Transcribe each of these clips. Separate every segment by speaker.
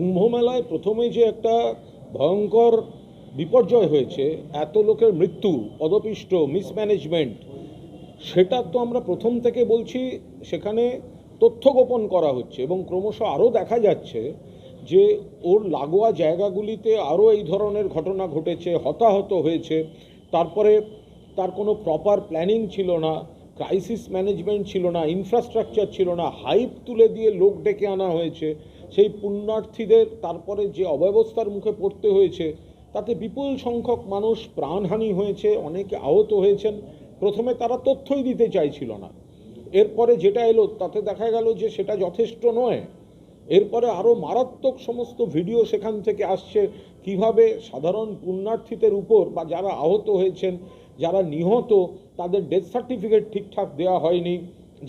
Speaker 1: কুম্ভমেলায় প্রথমে যে একটা ভয়ঙ্কর বিপর্যয় হয়েছে এত লোকের মৃত্যু পদপিষ্ট মিসম্যানেজমেন্ট সেটা তো আমরা প্রথম থেকে বলছি সেখানে তথ্য গোপন করা হচ্ছে এবং ক্রমশ আরও দেখা যাচ্ছে যে ওর লাগোয়া জায়গাগুলিতে আরও এই ধরনের ঘটনা ঘটেছে হতাহত হয়েছে তারপরে তার কোনো প্রপার প্ল্যানিং ছিল না ক্রাইসিস ম্যানেজমেন্ট ছিল না ইনফ্রাস্ট্রাকচার ছিল না হাইপ তুলে দিয়ে লোক ডেকে আনা হয়েছে সেই পুণ্যার্থীদের তারপরে যে অব্যবস্থার মুখে পড়তে হয়েছে তাতে বিপুল সংখ্যক মানুষ প্রাণহানি হয়েছে অনেকে আহত হয়েছেন প্রথমে তারা তথ্যই দিতে চাইছিল না এরপরে যেটা এলো তাতে দেখা গেল যে সেটা যথেষ্ট নয় এরপরে আরও মারাত্মক সমস্ত ভিডিও সেখান থেকে আসছে কিভাবে সাধারণ পুণ্যার্থীদের উপর বা যারা আহত হয়েছেন যারা নিহত তাদের ডেথ সার্টিফিকেট ঠিকঠাক দেওয়া হয়নি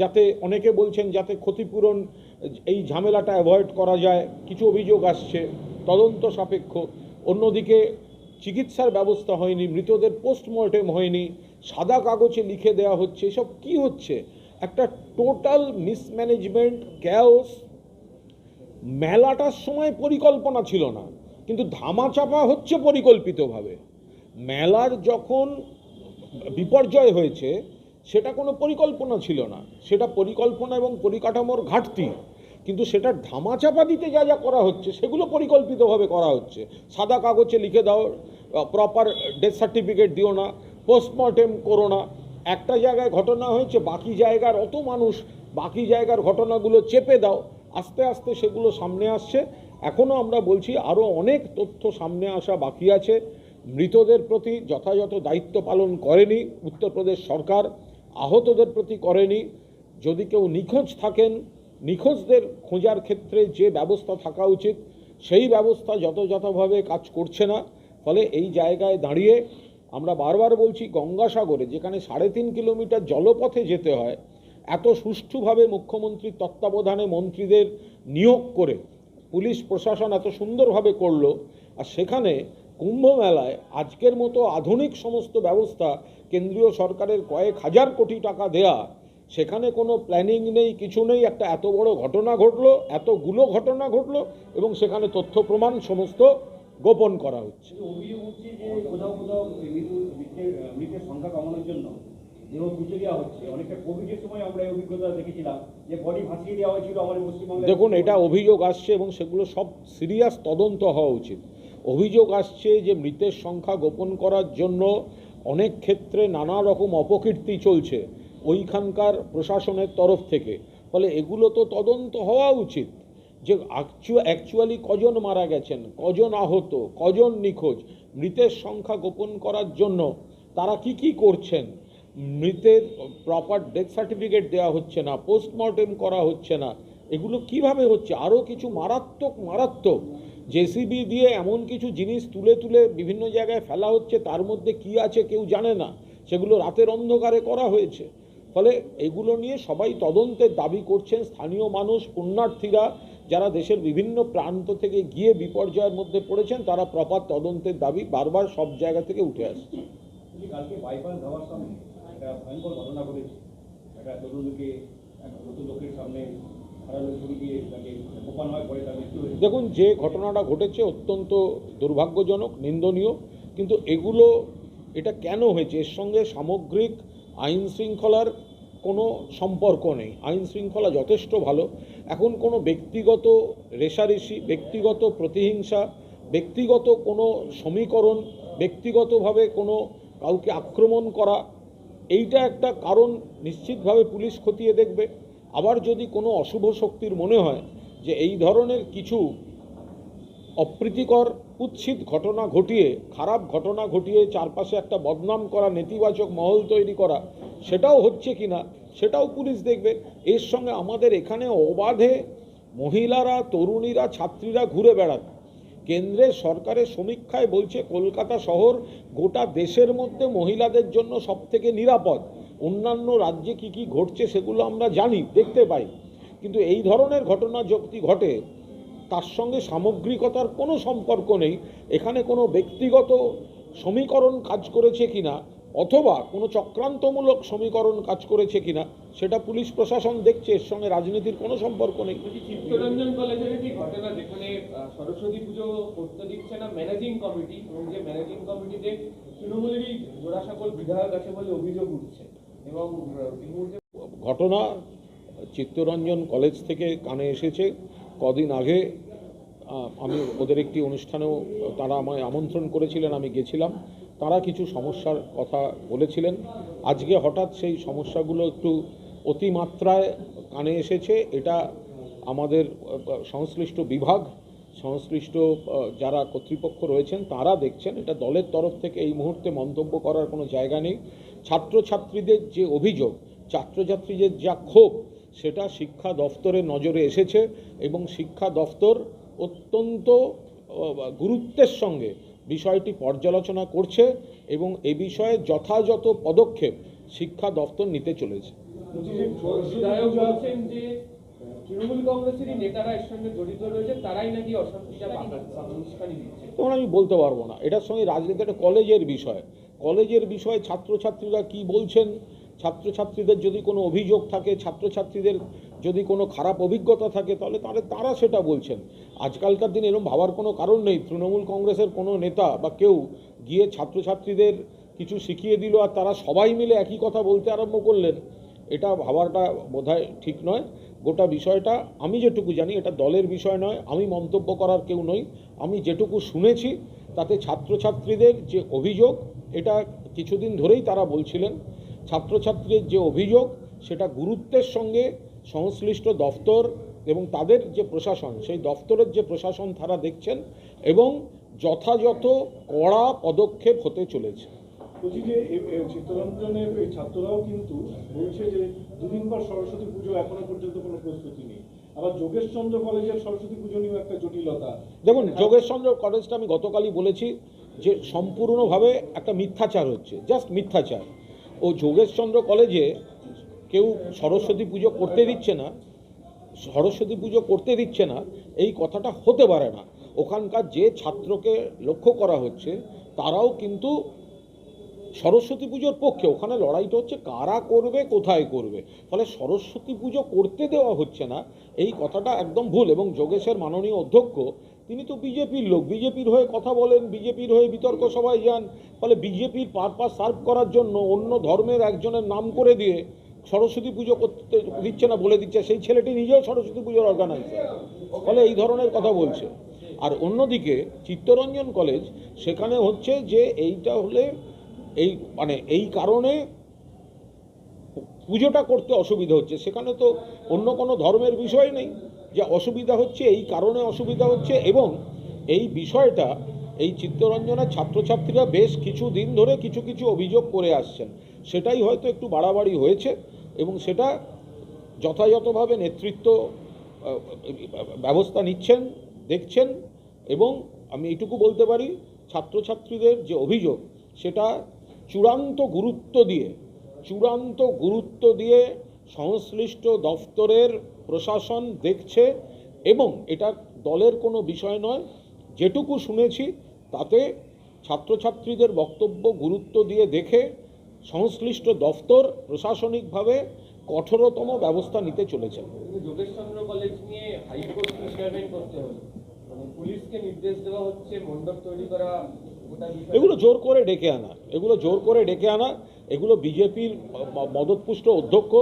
Speaker 1: যাতে অনেকে বলছেন যাতে ক্ষতিপূরণ এই ঝামেলাটা অ্যাভয়েড করা যায় কিছু অভিযোগ আসছে তদন্ত সাপেক্ষ অন্যদিকে চিকিৎসার ব্যবস্থা হয়নি মৃতদের পোস্টমর্টেম হয়নি সাদা কাগজে লিখে দেওয়া হচ্ছে এসব কি হচ্ছে একটা টোটাল মিসম্যানেজমেন্ট ক্যাওস মেলাটার সময় পরিকল্পনা ছিল না কিন্তু ধামাচাপা হচ্ছে পরিকল্পিতভাবে মেলার যখন বিপর্যয় হয়েছে সেটা কোনো পরিকল্পনা ছিল না সেটা পরিকল্পনা এবং পরিকাঠামোর ঘাটতি কিন্তু সেটা ধামাচাপা দিতে যা যা করা হচ্ছে সেগুলো পরিকল্পিতভাবে করা হচ্ছে সাদা কাগজে লিখে দাও প্রপার ডেথ সার্টিফিকেট দিও না পোস্টমর্টেম করো না একটা জায়গায় ঘটনা হয়েছে বাকি জায়গার অত মানুষ বাকি জায়গার ঘটনাগুলো চেপে দাও আস্তে আস্তে সেগুলো সামনে আসছে এখনও আমরা বলছি আরও অনেক তথ্য সামনে আসা বাকি আছে মৃতদের প্রতি যথাযথ দায়িত্ব পালন করেনি উত্তরপ্রদেশ সরকার আহতদের প্রতি করেনি যদি কেউ নিখোঁজ থাকেন নিখোঁজদের খোঁজার ক্ষেত্রে যে ব্যবস্থা থাকা উচিত সেই ব্যবস্থা যথাযথভাবে কাজ করছে না ফলে এই জায়গায় দাঁড়িয়ে আমরা বারবার বলছি গঙ্গাসাগরে যেখানে সাড়ে তিন কিলোমিটার জলপথে যেতে হয় এত সুষ্ঠুভাবে মুখ্যমন্ত্রীর তত্ত্বাবধানে মন্ত্রীদের নিয়োগ করে পুলিশ প্রশাসন এত সুন্দরভাবে করলো আর সেখানে কুম্ভ মেলায় আজকের মতো আধুনিক সমস্ত ব্যবস্থা কেন্দ্রীয় সরকারের কয়েক হাজার কোটি টাকা দেয়া সেখানে কোনো প্ল্যানিং নেই কিছু নেই একটা এত বড় ঘটনা ঘটলো এতগুলো ঘটনা ঘটলো এবং সেখানে তথ্য প্রমাণ সমস্ত গোপন করা হচ্ছে দেখুন এটা অভিযোগ আসছে এবং সেগুলো সব সিরিয়াস তদন্ত হওয়া উচিত অভিযোগ আসছে যে মৃতের সংখ্যা গোপন করার জন্য অনেক ক্ষেত্রে নানা রকম অপকীর্তি চলছে ওইখানকার প্রশাসনের তরফ থেকে ফলে এগুলো তো তদন্ত হওয়া উচিত যে অ্যাকচুয়ালি কজন মারা গেছেন কজন আহত কজন নিখোঁজ মৃতের সংখ্যা গোপন করার জন্য তারা কি কি করছেন মৃতের প্রপার ডেথ সার্টিফিকেট দেওয়া হচ্ছে না পোস্টমর্টেম করা হচ্ছে না এগুলো কিভাবে হচ্ছে আরও কিছু মারাত্মক মারাত্মক জেসিবি দিয়ে এমন কিছু জিনিস তুলে তুলে বিভিন্ন জায়গায় ফেলা হচ্ছে তার মধ্যে কি আছে কেউ জানে না সেগুলো রাতের অন্ধকারে করা হয়েছে ফলে এগুলো নিয়ে সবাই তদন্তের দাবি করছেন স্থানীয় মানুষ পুণ্যার্থীরা যারা দেশের বিভিন্ন প্রান্ত থেকে গিয়ে বিপর্যয়ের মধ্যে পড়েছেন তারা প্রপার তদন্তের দাবি বারবার সব জায়গা থেকে উঠে আসছে ঘটনা ঘটেছে দেখুন যে ঘটনাটা ঘটেছে অত্যন্ত দুর্ভাগ্যজনক নিন্দনীয় কিন্তু এগুলো এটা কেন হয়েছে এর সঙ্গে সামগ্রিক আইন শৃঙ্খলার কোনো সম্পর্ক নেই আইন শৃঙ্খলা যথেষ্ট ভালো এখন কোনো ব্যক্তিগত রেশারেশি ব্যক্তিগত প্রতিহিংসা ব্যক্তিগত কোনো সমীকরণ ব্যক্তিগতভাবে কোনো কাউকে আক্রমণ করা এইটা একটা কারণ নিশ্চিতভাবে পুলিশ খতিয়ে দেখবে আবার যদি কোনো অশুভ শক্তির মনে হয় যে এই ধরনের কিছু অপ্রীতিকর উচ্ছিত ঘটনা ঘটিয়ে খারাপ ঘটনা ঘটিয়ে চারপাশে একটা বদনাম করা নেতিবাচক মহল তৈরি করা সেটাও হচ্ছে কি না সেটাও পুলিশ দেখবে এর সঙ্গে আমাদের এখানে অবাধে মহিলারা তরুণীরা ছাত্রীরা ঘুরে বেড়াত কেন্দ্রের সরকারের সমীক্ষায় বলছে কলকাতা শহর গোটা দেশের মধ্যে মহিলাদের জন্য সবথেকে নিরাপদ অন্যান্য রাজ্যে কি কি ঘটছে সেগুলো আমরা জানি দেখতে পাই কিন্তু এই ধরনের ঘটনা যদি ঘটে তার সঙ্গে সামগ্রিকতার কোনো সম্পর্ক নেই এখানে কোনো ব্যক্তিগত সমীকরণ কাজ করেছে কিনা অথবা কোনো চক্রান্তমূলক সমীকরণ কাজ করেছে কিনা সেটা পুলিশ প্রশাসন দেখছে এর সঙ্গে রাজনীতির কোনো সম্পর্ক নেই
Speaker 2: চিত্তরঞ্জন কলেজের একটি ঘটনা যেখানে সরস্বতী পুজো করতে দিচ্ছে না ম্যানেজিং কমিটি এবং যে ম্যানেজিং কমিটিতে তৃণমূলেরই বিধায়ক আছে বলে অভিযোগ উঠছে এবং
Speaker 1: ঘটনা চিত্তরঞ্জন কলেজ থেকে কানে এসেছে কদিন আগে আমি ওদের একটি অনুষ্ঠানেও তারা আমায় আমন্ত্রণ করেছিলেন আমি গেছিলাম তারা কিছু সমস্যার কথা বলেছিলেন আজকে হঠাৎ সেই সমস্যাগুলো একটু অতিমাত্রায় কানে এসেছে এটা আমাদের সংশ্লিষ্ট বিভাগ সংশ্লিষ্ট যারা কর্তৃপক্ষ রয়েছেন তারা দেখছেন এটা দলের তরফ থেকে এই মুহূর্তে মন্তব্য করার কোনো জায়গা নেই ছাত্রছাত্রীদের যে অভিযোগ ছাত্রছাত্রীদের যা ক্ষোভ সেটা শিক্ষা দফতরের নজরে এসেছে এবং শিক্ষা দফতর অত্যন্ত গুরুত্বের সঙ্গে বিষয়টি পর্যালোচনা করছে এবং এ বিষয়ে যথাযথ পদক্ষেপ শিক্ষা দফতর নিতে চলেছে আমি বলতে পারবো না এটার সঙ্গে রাজনীতি একটা কলেজের বিষয় কলেজের বিষয়ে ছাত্রছাত্রীরা কি বলছেন ছাত্রছাত্রীদের যদি কোনো অভিযোগ থাকে ছাত্রছাত্রীদের যদি কোনো খারাপ অভিজ্ঞতা থাকে তাহলে তাহলে তারা সেটা বলছেন আজকালকার দিনে এরকম ভাবার কোনো কারণ নেই তৃণমূল কংগ্রেসের কোনো নেতা বা কেউ গিয়ে ছাত্রছাত্রীদের কিছু শিখিয়ে দিল আর তারা সবাই মিলে একই কথা বলতে আরম্ভ করলেন এটা ভাবাটা বোধ ঠিক নয় গোটা বিষয়টা আমি যেটুকু জানি এটা দলের বিষয় নয় আমি মন্তব্য করার কেউ নই আমি যেটুকু শুনেছি তাতে ছাত্রছাত্রীদের যে অভিযোগ এটা কিছুদিন ধরেই তারা বলছিলেন ছাত্রছাত্রীর যে অভিযোগ সেটা গুরুত্বের সঙ্গে সংশ্লিষ্ট দফতর এবং তাদের যে প্রশাসন সেই দফতরের যে প্রশাসন তারা দেখছেন এবং যথাযথ কড়া পদক্ষেপ হতে চলেছে
Speaker 2: বলছি যে চিত্তরঞ্জনের এই ছাত্ররাও কিন্তু বলছে যে দুদিন পর সরস্বতী পুজো এখনো পর্যন্ত কোনো প্রস্তুতি নেই কলেজের সরস্বতী পুজো একটা জটিলতা
Speaker 1: দেখুন যোগেশচন্দ্র কলেজটা আমি গতকালই বলেছি যে সম্পূর্ণভাবে একটা মিথ্যাচার হচ্ছে জাস্ট মিথ্যাচার ও যোগেশচন্দ্র কলেজে কেউ সরস্বতী পুজো করতে দিচ্ছে না সরস্বতী পুজো করতে দিচ্ছে না এই কথাটা হতে পারে না ওখানকার যে ছাত্রকে লক্ষ্য করা হচ্ছে তারাও কিন্তু সরস্বতী পুজোর পক্ষে ওখানে লড়াইটা হচ্ছে কারা করবে কোথায় করবে ফলে সরস্বতী পুজো করতে দেওয়া হচ্ছে না এই কথাটা একদম ভুল এবং যোগেশের মাননীয় অধ্যক্ষ তিনি তো বিজেপির লোক বিজেপির হয়ে কথা বলেন বিজেপির হয়ে বিতর্ক সভায় যান ফলে বিজেপির পারপাস সার্ভ করার জন্য অন্য ধর্মের একজনের নাম করে দিয়ে সরস্বতী পুজো করতে দিচ্ছে না বলে দিচ্ছে সেই ছেলেটি নিজেও সরস্বতী পুজোর অর্গানাইজার ফলে এই ধরনের কথা বলছে আর অন্যদিকে চিত্তরঞ্জন কলেজ সেখানে হচ্ছে যে এইটা হলে এই মানে এই কারণে পুজোটা করতে অসুবিধা হচ্ছে সেখানে তো অন্য কোনো ধর্মের বিষয় নেই যে অসুবিধা হচ্ছে এই কারণে অসুবিধা হচ্ছে এবং এই বিষয়টা এই চিত্তরঞ্জনের ছাত্রছাত্রীরা বেশ কিছু দিন ধরে কিছু কিছু অভিযোগ করে আসছেন সেটাই হয়তো একটু বাড়াবাড়ি হয়েছে এবং সেটা যথাযথভাবে নেতৃত্ব ব্যবস্থা নিচ্ছেন দেখছেন এবং আমি এইটুকু বলতে পারি ছাত্রছাত্রীদের যে অভিযোগ সেটা চূড়ান্ত গুরুত্ব দিয়ে চূড়ান্ত গুরুত্ব দিয়ে সংশ্লিষ্ট দফতরের প্রশাসন দেখছে এবং এটা দলের কোনো বিষয় নয় যেটুকু শুনেছি তাতে ছাত্রছাত্রীদের বক্তব্য গুরুত্ব দিয়ে দেখে সংশ্লিষ্ট দফতর প্রশাসনিকভাবে কঠোরতম ব্যবস্থা নিতে চলেছে
Speaker 2: কলেজ নিয়ে করতে হবে মানে পুলিশকে নির্দেশ দেওয়া হচ্ছে মণ্ডপ তৈরি করা
Speaker 1: এগুলো জোর করে ডেকে আনা এগুলো জোর করে ডেকে আনা এগুলো বিজেপির মদতপুষ্ট অধ্যক্ষ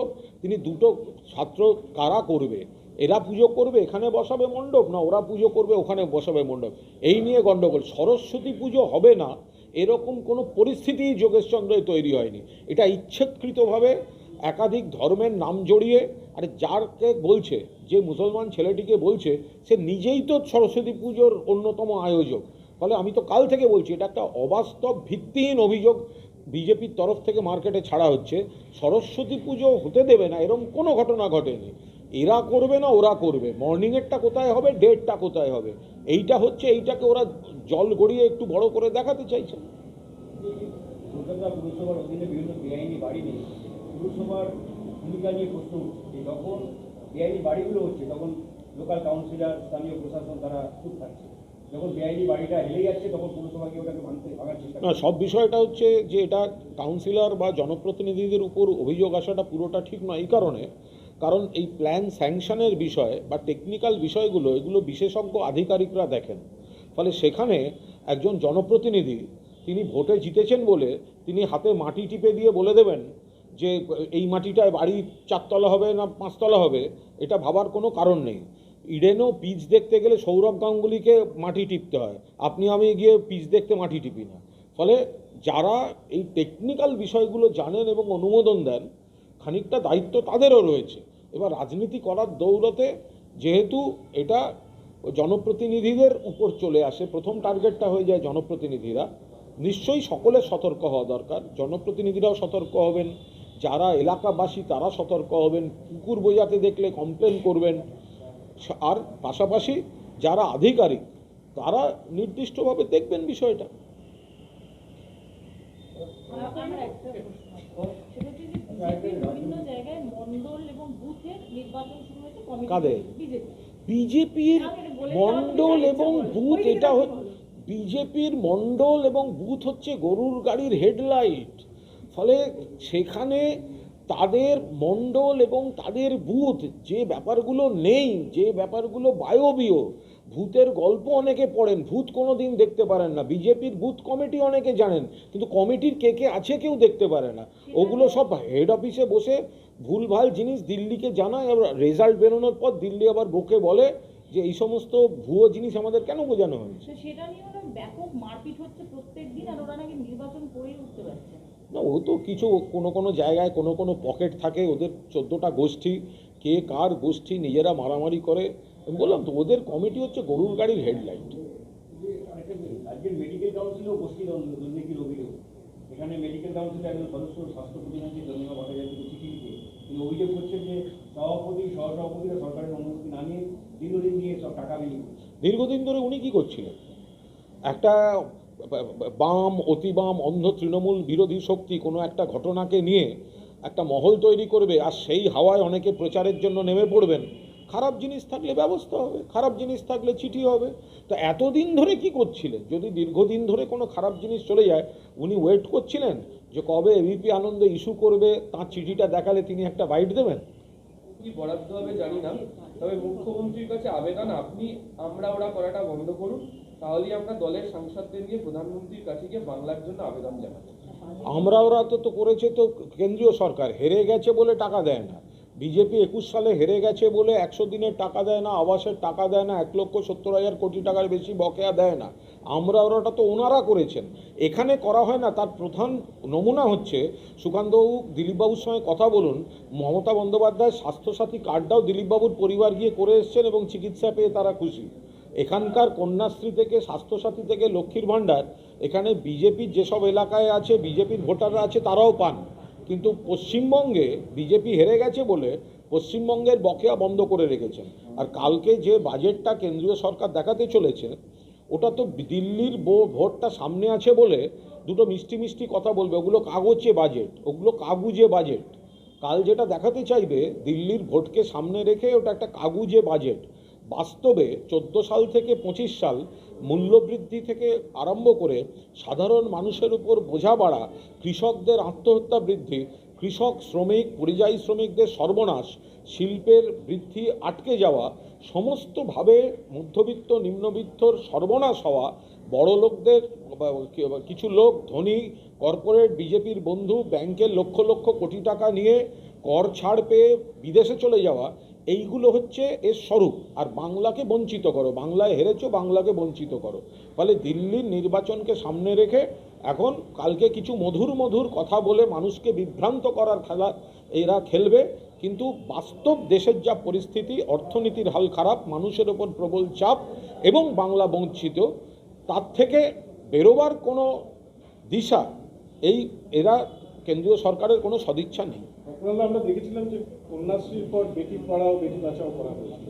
Speaker 1: তিনি দুটো ছাত্র কারা করবে এরা পুজো করবে এখানে বসাবে মণ্ডপ না ওরা পুজো করবে ওখানে বসাবে মণ্ডপ এই নিয়ে গণ্ডগোল সরস্বতী পুজো হবে না এরকম কোনো পরিস্থিতি যোগেশচন্দ্রের তৈরি হয়নি এটা ইচ্ছেকৃতভাবে একাধিক ধর্মের নাম জড়িয়ে আর যারকে বলছে যে মুসলমান ছেলেটিকে বলছে সে নিজেই তো সরস্বতী পুজোর অন্যতম আয়োজক ফলে আমি তো কাল থেকে বলছি এটা একটা অবাস্তব ভিত্তিহীন অভিযোগ বিজেপির তরফ থেকে মার্কেটে ছাড়া হচ্ছে সরস্বতী পুজো হতে দেবে না এরম কোনো ঘটনা ঘটেনি এরা করবে না ওরা করবে মর্নিংয়েরটা কোথায় হবে ডেটটা কোথায় হবে এইটা হচ্ছে এইটাকে ওরা জল গড়িয়ে একটু বড় করে দেখাতে চাইছে তারা না সব বিষয়টা হচ্ছে যে এটা কাউন্সিলর বা জনপ্রতিনিধিদের উপর অভিযোগ আসাটা পুরোটা ঠিক নয় এই কারণে কারণ এই প্ল্যান স্যাংশনের বিষয় বা টেকনিক্যাল বিষয়গুলো এগুলো বিশেষজ্ঞ আধিকারিকরা দেখেন ফলে সেখানে একজন জনপ্রতিনিধি তিনি ভোটে জিতেছেন বলে তিনি হাতে মাটি টিপে দিয়ে বলে দেবেন যে এই মাটিটায় বাড়ি চারতলা হবে না পাঁচতলা হবে এটা ভাবার কোনো কারণ নেই ইডেনও পিচ দেখতে গেলে সৌরভ গাঙ্গুলিকে মাটি টিপতে হয় আপনি আমি গিয়ে পিচ দেখতে মাটি টিপি না ফলে যারা এই টেকনিক্যাল বিষয়গুলো জানেন এবং অনুমোদন দেন খানিকটা দায়িত্ব তাদেরও রয়েছে এবার রাজনীতি করার দৌড়তে যেহেতু এটা জনপ্রতিনিধিদের উপর চলে আসে প্রথম টার্গেটটা হয়ে যায় জনপ্রতিনিধিরা নিশ্চয়ই সকলে সতর্ক হওয়া দরকার জনপ্রতিনিধিরাও সতর্ক হবেন যারা এলাকাবাসী তারা সতর্ক হবেন কুকুর বোঝাতে দেখলে কমপ্লেন করবেন আর পাশাপাশি যারা আধিকারিক তারা নির্দিষ্টভাবে দেখবেন বিষয়টা কাদের বিজেপির মন্ডল এবং বুথ এটা বিজেপির মন্ডল এবং বুথ হচ্ছে গরুর গাড়ির হেডলাইট ফলে সেখানে তাদের মণ্ডল এবং তাদের ভূত যে ব্যাপারগুলো নেই যে ব্যাপারগুলো বায়বীয় ভূতের গল্প অনেকে পড়েন ভূত কোনো দিন দেখতে পারেন না বিজেপির ভূত কমিটি অনেকে জানেন কিন্তু কমিটির কে কে আছে কেউ দেখতে পারে না ওগুলো সব হেড অফিসে বসে ভুলভাল জিনিস দিল্লিকে জানায় আবার রেজাল্ট বেরোনোর পর দিল্লি আবার বকে বলে যে এই সমস্ত ভুয়ো জিনিস আমাদের কেন বোঝানো হয়েছে
Speaker 2: সেটা নিয়ে ব্যাপক মারপিট হচ্ছে প্রত্যেক দিন আর ওরা নাকি নির্বাচন করে
Speaker 1: না ও তো কিছু কোনো কোনো জায়গায় কোনো কোনো পকেট থাকে ওদের চোদ্দোটা গোষ্ঠী কে কার গোষ্ঠী নিজেরা মারামারি করে আমি বললাম তো ওদের কমিটি হচ্ছে গরুর গাড়ির হেডলাইট
Speaker 2: মেডিকেল যে সভাপতি সরকারের নিয়ে দীর্ঘদিন নিয়ে সব টাকা
Speaker 1: দীর্ঘদিন ধরে উনি কি করছিলেন একটা বাম অতিবাম অন্ধ তৃণমূল বিরোধী শক্তি কোনো একটা ঘটনাকে নিয়ে একটা মহল তৈরি করবে আর সেই হাওয়ায় অনেকে প্রচারের জন্য নেমে পড়বেন খারাপ জিনিস থাকলে ব্যবস্থা হবে খারাপ জিনিস থাকলে চিঠি হবে তো এতদিন ধরে কি করছিলেন যদি দীর্ঘদিন ধরে কোনো খারাপ জিনিস চলে যায় উনি ওয়েট করছিলেন যে কবে এবিপি আনন্দ ইস্যু করবে তার চিঠিটা দেখালে তিনি একটা বাইট দেবেন
Speaker 2: কি বরাদ্দ হবে জানি না তবে মুখ্যমন্ত্রীর কাছে আবেদন আপনি আমরা ওরা করাটা বন্ধ করুন তাহলে আমরা দলের সাংসদদের নিয়ে প্রধানমন্ত্রীর কাছে গিয়ে বাংলার জন্য আবেদন জানাবো
Speaker 1: আমরা ওরা তো তো করেছে তো কেন্দ্রীয় সরকার হেরে গেছে বলে টাকা দেয় না বিজেপি একুশ সালে হেরে গেছে বলে একশো দিনের টাকা দেয় না আবাসের টাকা দেয় না এক লক্ষ সত্তর হাজার কোটি টাকার বেশি বকেয়া দেয় না আমরা ওরাটা তো ওনারা করেছেন এখানে করা হয় না তার প্রধান নমুনা হচ্ছে সুকান্তবাবু দিলীপবাবুর সঙ্গে কথা বলুন মমতা বন্দ্যোপাধ্যায় স্বাস্থ্যসাথী কার্ডটাও দিলীপবাবুর পরিবার গিয়ে করে এসছেন এবং চিকিৎসা পেয়ে তারা খুশি এখানকার কন্যাশ্রী থেকে স্বাস্থ্যসাথী থেকে লক্ষ্মীর ভাণ্ডার এখানে বিজেপির যেসব এলাকায় আছে বিজেপির ভোটাররা আছে তারাও পান কিন্তু পশ্চিমবঙ্গে বিজেপি হেরে গেছে বলে পশ্চিমবঙ্গের বকেয়া বন্ধ করে রেখেছেন আর কালকে যে বাজেটটা কেন্দ্রীয় সরকার দেখাতে চলেছে ওটা তো দিল্লির ভোটটা সামনে আছে বলে দুটো মিষ্টি মিষ্টি কথা বলবে ওগুলো কাগজে বাজেট ওগুলো কাগুজে বাজেট কাল যেটা দেখাতে চাইবে দিল্লির ভোটকে সামনে রেখে ওটা একটা কাগুজে বাজেট বাস্তবে চোদ্দো সাল থেকে পঁচিশ সাল মূল্যবৃদ্ধি থেকে আরম্ভ করে সাধারণ মানুষের উপর বোঝা বাড়া কৃষকদের আত্মহত্যা বৃদ্ধি কৃষক শ্রমিক পরিযায়ী শ্রমিকদের সর্বনাশ শিল্পের বৃদ্ধি আটকে যাওয়া সমস্তভাবে মধ্যবিত্ত নিম্নবিত্তর সর্বনাশ হওয়া বড় লোকদের কিছু লোক ধনী কর্পোরেট বিজেপির বন্ধু ব্যাংকের লক্ষ লক্ষ কোটি টাকা নিয়ে কর ছাড় পেয়ে বিদেশে চলে যাওয়া এইগুলো হচ্ছে এর স্বরূপ আর বাংলাকে বঞ্চিত করো বাংলায় হেরেছো বাংলাকে বঞ্চিত করো ফলে দিল্লির নির্বাচনকে সামনে রেখে এখন কালকে কিছু মধুর মধুর কথা বলে মানুষকে বিভ্রান্ত করার খেলা এরা খেলবে কিন্তু বাস্তব দেশের যা পরিস্থিতি অর্থনীতির হাল খারাপ মানুষের ওপর প্রবল চাপ এবং বাংলা বঞ্চিত তার থেকে বেরোবার কোনো দিশা এই এরা কেন্দ্রীয় সরকারের কোনো সদিচ্ছা নেই
Speaker 2: আমরা দেখেছিলাম যে কন্যাশ্রীর পর বেটি পড়াও বেটি বাঁচাও করা হয়েছিল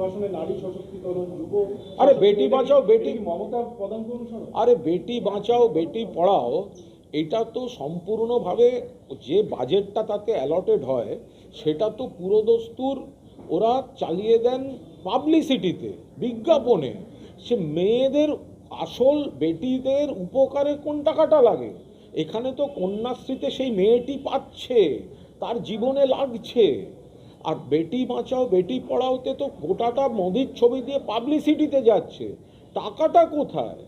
Speaker 2: ভাষণে নারী সশক্তিকরণ যুব
Speaker 1: আরে বেটি বাঁচাও বেটি পদাঙ্ক অনুসরণ আরে বেটি বাঁচাও বেটি পড়াও এটা তো সম্পূর্ণভাবে যে বাজেটটা তাতে অ্যালটেড হয় সেটা তো পুরোদস্তুর ওরা চালিয়ে দেন পাবলিসিটিতে বিজ্ঞাপনে সে মেয়েদের আসল বেটিদের উপকারে কোন টাকাটা লাগে এখানে তো কন্যাশ্রীতে সেই মেয়েটি পাচ্ছে তার জীবনে লাগছে আর বেটি বাঁচাও বেটি পড়াওতে তো গোটাটা মোদির ছবি দিয়ে পাবলিসিটিতে যাচ্ছে টাকাটা কোথায়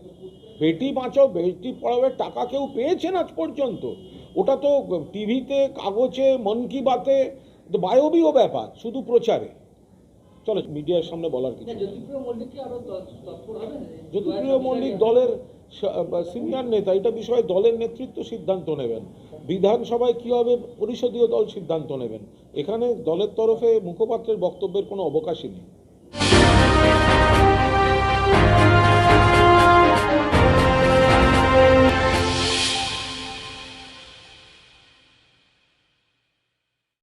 Speaker 1: বেটি বাঁচাও বেটি পড়াওয়ের টাকা কেউ পেয়েছেন আজ পর্যন্ত ওটা তো টিভিতে কাগজে মন কি বাতে বায়বীয় ব্যাপার শুধু প্রচারে চলো মিডিয়ার সামনে বলার কিছু জ্যোতিপ্রিয় মল্লিক দলের সিনিয়র নেতা এটা বিষয়ে দলের নেতৃত্ব সিদ্ধান্ত নেবেন বিধানসভায় কী হবে পরিষদীয় দল সিদ্ধান্ত নেবেন এখানে দলের তরফে মুখপাত্রের বক্তব্যের কোনো অবকাশই নেই